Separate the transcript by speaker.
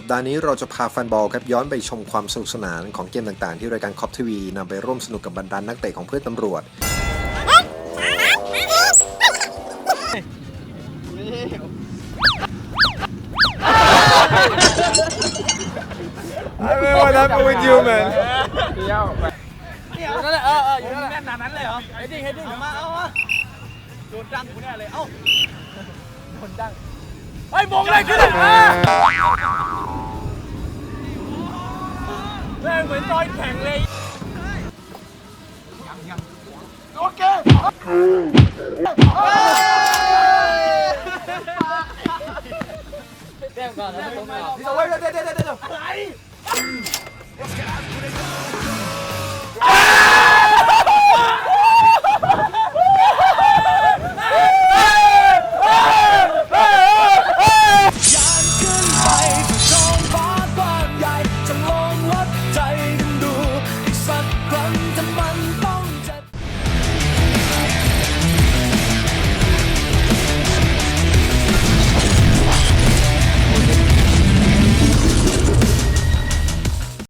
Speaker 1: สัปดาห์นี้เราจะพาแฟนบอลครับย้อนไปชมความสนุกสนานของเกมต่างๆ ที่รายการคอปทีวีนำไปร่วมสนุกกับบรรดานนักเตะของเพื่อนตำรวจ
Speaker 2: I don't know what happened with you, man.
Speaker 3: อยู่นั่นแหละเออเอออยู่นั่นแหละแน่นหนานั้นเลยเหรอเฮดดิ้งเฮดดิ้งเอามาเอามาโดนดังกูแน่เลยเอ้าโดนดังเฮ้ยมงเลยขึ้นเลยอะ เหมือนตอนแข่งเลยโอเคแต้มก่อนนะแต้มก่อนเดี๋ยวเดี๋ยวเดี๋ยวเดี๋ยวอะไร